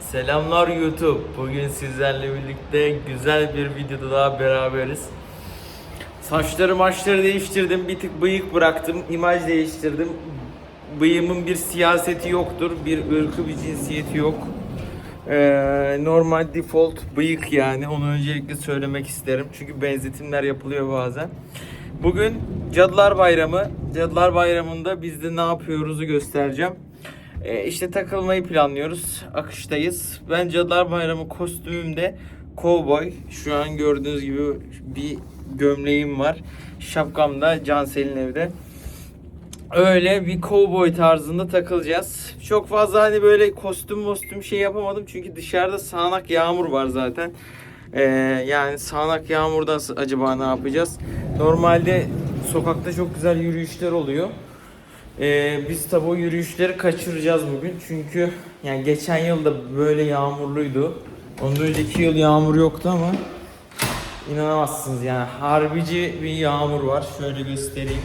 Selamlar YouTube. Bugün sizlerle birlikte güzel bir videoda daha beraberiz. Saçları maçları değiştirdim. Bir tık bıyık bıraktım. imaj değiştirdim. Bıyığımın bir siyaseti yoktur. Bir ırkı bir cinsiyeti yok. Ee, normal default bıyık yani. Onu öncelikle söylemek isterim. Çünkü benzetimler yapılıyor bazen. Bugün Cadılar Bayramı. Cadılar Bayramı'nda biz de ne yapıyoruzu göstereceğim. Ee, işte takılmayı planlıyoruz. Akıştayız. Ben Cadılar Bayramı kostümümde cowboy. Şu an gördüğünüz gibi bir gömleğim var. Şapkam da Cansel'in evde. Öyle bir cowboy tarzında takılacağız. Çok fazla hani böyle kostüm mostüm şey yapamadım. Çünkü dışarıda sağanak yağmur var zaten. Ee, yani sağanak yağmurdan acaba ne yapacağız? Normalde sokakta çok güzel yürüyüşler oluyor. Ee, biz tabi o yürüyüşleri kaçıracağız bugün. Çünkü yani geçen yıl da böyle yağmurluydu. Ondan önceki yıl yağmur yoktu ama inanamazsınız yani harbici bir yağmur var. Şöyle göstereyim.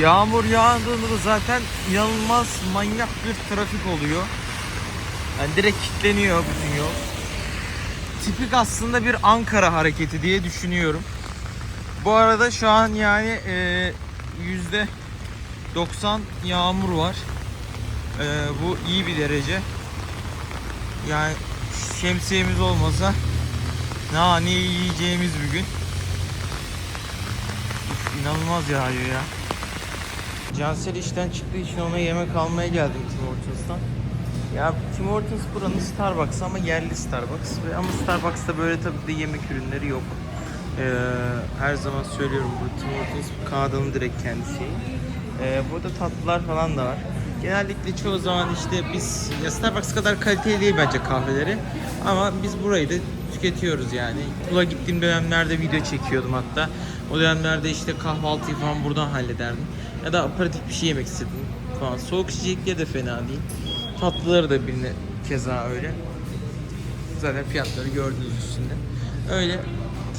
Yağmur yağdığında da zaten inanılmaz manyak bir trafik oluyor. Yani direkt kilitleniyor bütün yol. Tipik aslında bir Ankara hareketi diye düşünüyorum. Bu arada şu an yani e, yüzde 90 yağmur var. E, bu iyi bir derece. Yani şemsiyemiz olmasa ne yiyeceğimiz bir gün. Uf, inanılmaz yağıyor ya. Cansel işten çıktığı için ona yemek almaya geldim Tim Hortons'tan. Ya Tim Hortons buranın Starbucks ama yerli Starbucks. Ama Starbucks'ta böyle tabii de yemek ürünleri yok. Ee, her zaman söylüyorum bu Tim Hortons Kanada'nın direkt kendi şeyi. Ee, burada tatlılar falan da var. Genellikle çoğu zaman işte biz ya Starbucks kadar kaliteli değil bence kahveleri. Ama biz burayı da tüketiyoruz yani. Okula gittiğim dönemlerde video çekiyordum hatta. O dönemlerde işte kahvaltıyı falan buradan hallederdim. Ya da aperatif bir şey yemek istedim falan. Soğuk içecekleri de fena değil. Tatlıları da birine keza öyle. Zaten fiyatları gördüğünüz üstünde. Öyle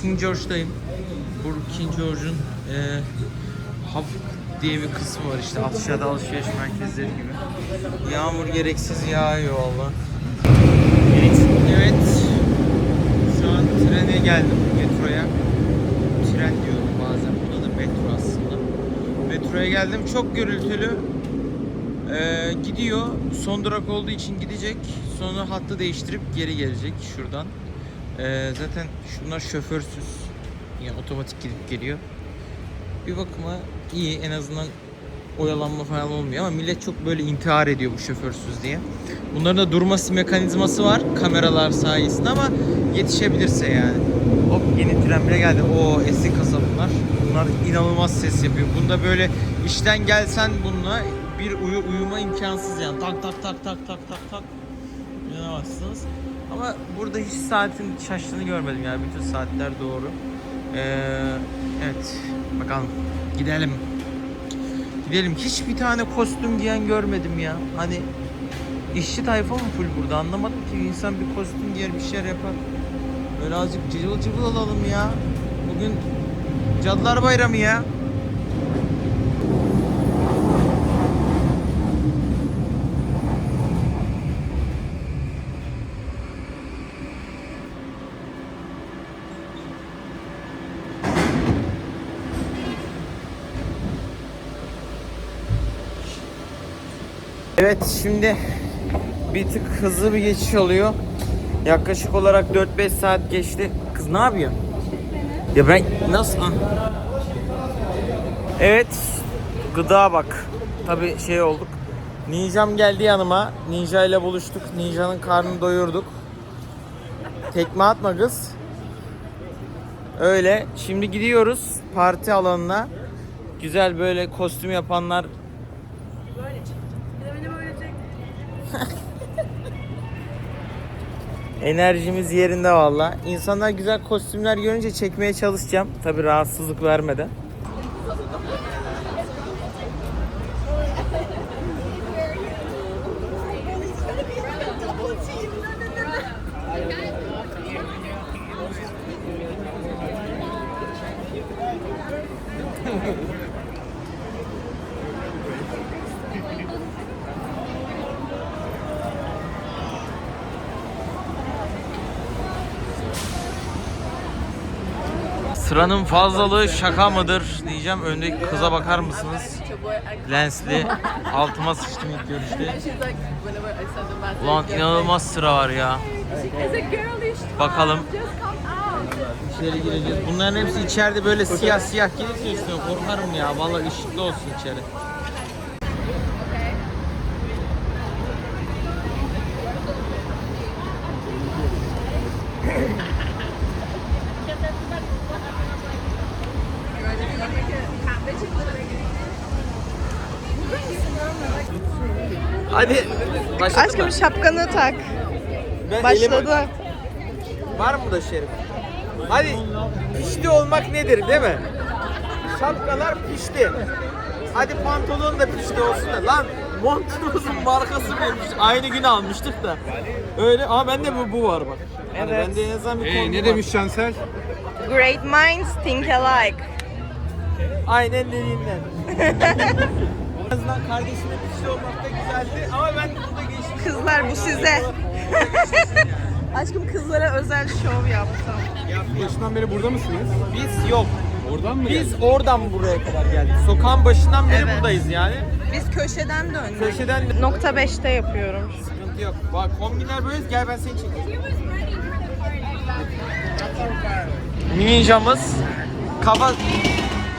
King George'dayım. Bu King George'un e, diye bir kısmı var işte aşağıda alışveriş merkezleri gibi. Yağmur gereksiz yağıyor valla. Evet. evet. Şu an trene geldim metroya. Tren diyorum bazen. Bu da metro aslında. Metroya geldim. Çok gürültülü. Ee, gidiyor. Son durak olduğu için gidecek. Sonra hattı değiştirip geri gelecek şuradan. Ee, zaten şunlar şoförsüz. Yani otomatik gidip geliyor. Bir bakıma iyi en azından oyalanma falan olmuyor ama millet çok böyle intihar ediyor bu şoförsüz diye. Bunların da durması mekanizması var kameralar sayesinde ama yetişebilirse yani. Hop yeni tren bile geldi. O eski kasa bunlar. Bunlar inanılmaz ses yapıyor. Bunda böyle işten gelsen bununla bir uyu, uyuma imkansız yani. Tak tak tak tak tak tak tak. İnanamazsınız. Ama burada hiç saatin şaştığını görmedim yani. Bütün saatler doğru. Ee, evet. Bakalım. Gidelim. Gidelim. Hiç bir tane kostüm giyen görmedim ya. Hani işçi tayfa mı full burada anlamadım ki. insan bir kostüm giyer bir şeyler yapar. Böyle azıcık cıvıl cıvıl alalım ya. Bugün Cadılar Bayramı ya. Evet şimdi bir tık hızlı bir geçiş oluyor. Yaklaşık olarak 4-5 saat geçti. Kız ne yapıyor? Ya ben nasıl? Ah. Evet gıda bak. Tabi şey olduk. Ninjam geldi yanıma. Ninja ile buluştuk. Ninja'nın karnını doyurduk. Tekme atma kız. Öyle. Şimdi gidiyoruz parti alanına. Güzel böyle kostüm yapanlar Enerjimiz yerinde valla. İnsanlar güzel kostümler görünce çekmeye çalışacağım. Tabi rahatsızlık vermeden. Sıranın fazlalığı şaka mıdır diyeceğim. Öndeki kıza bakar mısınız? Lensli. Altıma sıçtım ilk görüşte. Ulan inanılmaz sıra var ya. Bakalım. İçeri gireceğiz. Bunların hepsi içeride böyle siyah siyah gelirse üstüne korkarım ya. Vallahi ışıklı olsun içeri. Hadi. Aşkım şapkanı tak. Ben Başladı. Var mı da şerif? Hadi pişti olmak nedir değil mi? Şapkalar pişti. Hadi pantolon da pişti olsun da. Lan montumuzun markası vermiş. Aynı gün almıştık da. Öyle ama bende bu, bu var bak. Hani Evet. bende en azından bir Ee, kombi ne var. demiş Şansel? Great minds think alike. Aynen dediğinden. en azından kardeşime pişti olmak da güzeldi ama ben burada geçtim. Kızlar bu size. Aşkım kızlara özel şov yaptım. Başından beri burada mısınız? Biz yok. Oradan mı Biz oradan buraya kadar geldik. Sokağın başından beri Evet. buradayız yani. Biz köşeden döndük. Köşeden Nokta 5'te yapıyorum. Sıkıntı yok. Bak kombinler böyle gel ben seni çekeyim. Ninjamız kafa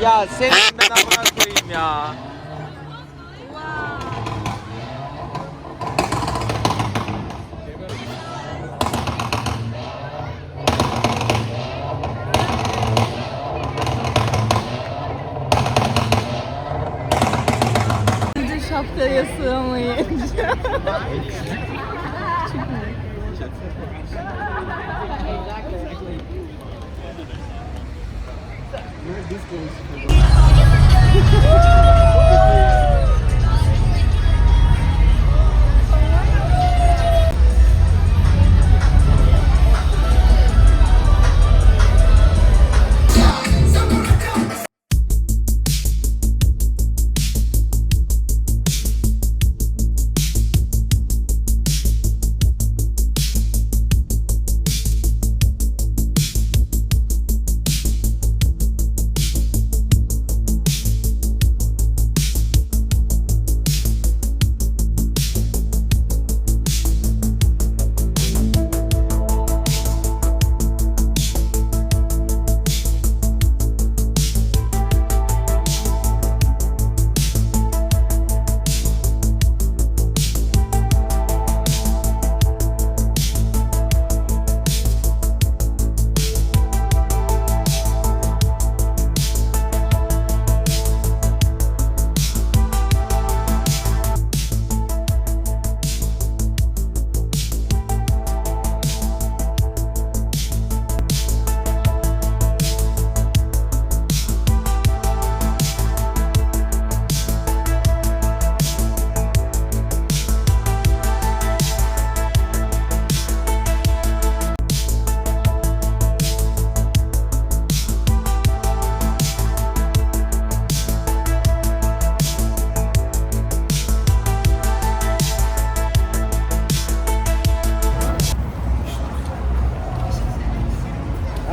ya senin ben amına koyayım ya. Şapkaya sığamayınca. Where are these?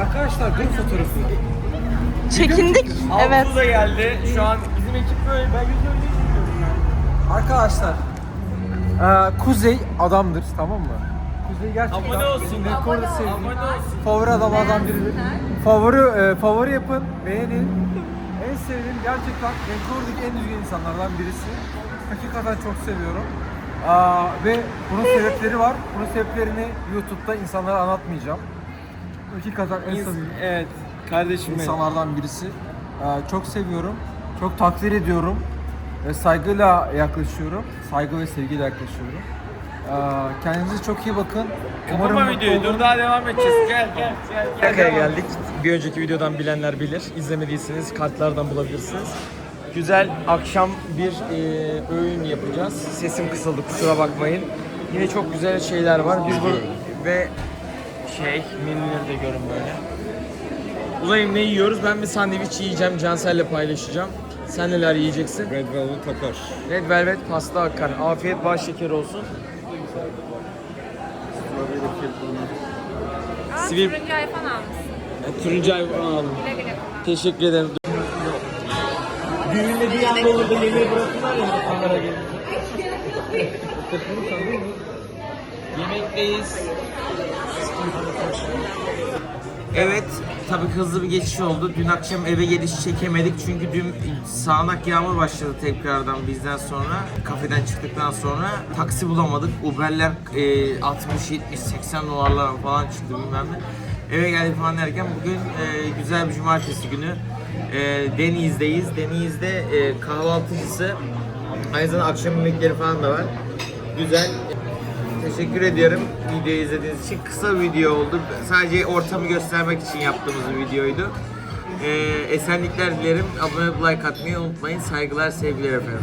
Arkadaşlar grup fotoğrafı. Çekindik. Evet. Altuğ da geldi. Şu an bizim ekip böyle ben yüz önce çekiyorum yani. Arkadaşlar eee, Kuzey adamdır tamam mı? Kuzey gerçekten Abone olsun. rekorda sevdiğim Abone olsun. favori adamlardan biridir. Favori eee, favori yapın, beğenin. En sevdiğim gerçekten rekordaki en düzgün insanlardan birisi. Hakikaten çok seviyorum. Aa, ve bunun sebepleri var. Bunun sebeplerini YouTube'da insanlara anlatmayacağım. Hakikaten en samimi Evet. Kardeşim benim. insanlardan birisi. Ee, çok seviyorum. Çok takdir ediyorum. Ve saygıyla yaklaşıyorum. Saygı ve sevgiyle yaklaşıyorum. Ee, kendinize çok iyi bakın. Kapama mutlu videoyu. olun. Dur daha devam edeceğiz. Gel gel. gel, gel. Yakaya geldik. Bir önceki videodan bilenler bilir. İzlemediyseniz kartlardan bulabilirsiniz. Güzel akşam bir e, öğün yapacağız. Sesim kısıldı kusura bakmayın. Yine çok güzel şeyler var. Biz bu ve şey menüleri de görün böyle. Uzayım ne yiyoruz? Ben bir sandviç yiyeceğim. Cansel'le paylaşacağım. Sen neler yiyeceksin? Red Velvet takar. Red Velvet pasta akar. Afiyet baş şeker olsun. Aa, Sivil- turuncu iPhone almışsın. Turuncu ay falan aldım. Güle güle kullan. Teşekkür ederim. Düğünde bir anda olur da yemeği bırakırlar ya kamera gelince. Yemekteyiz. Evet, tabii hızlı bir geçiş oldu. Dün akşam eve geliş çekemedik çünkü dün sağanak yağmur başladı tekrardan bizden sonra. Kafeden çıktıktan sonra taksi bulamadık. Uber'ler e, 60, 70, 80 dolarlara falan çıktı bilmem ne. Eve geldik falan derken bugün e, güzel bir cumartesi günü. E, Deniz'deyiz. Deniz'de e, kahvaltıcısı. Aynı akşam yemekleri falan da var. Güzel. Teşekkür ediyorum videoyu izlediğiniz için. Kısa bir video oldu. Sadece ortamı göstermek için yaptığımız bir videoydu. Ee, esenlikler dilerim. Abone olup like atmayı unutmayın. Saygılar, sevgiler efendim.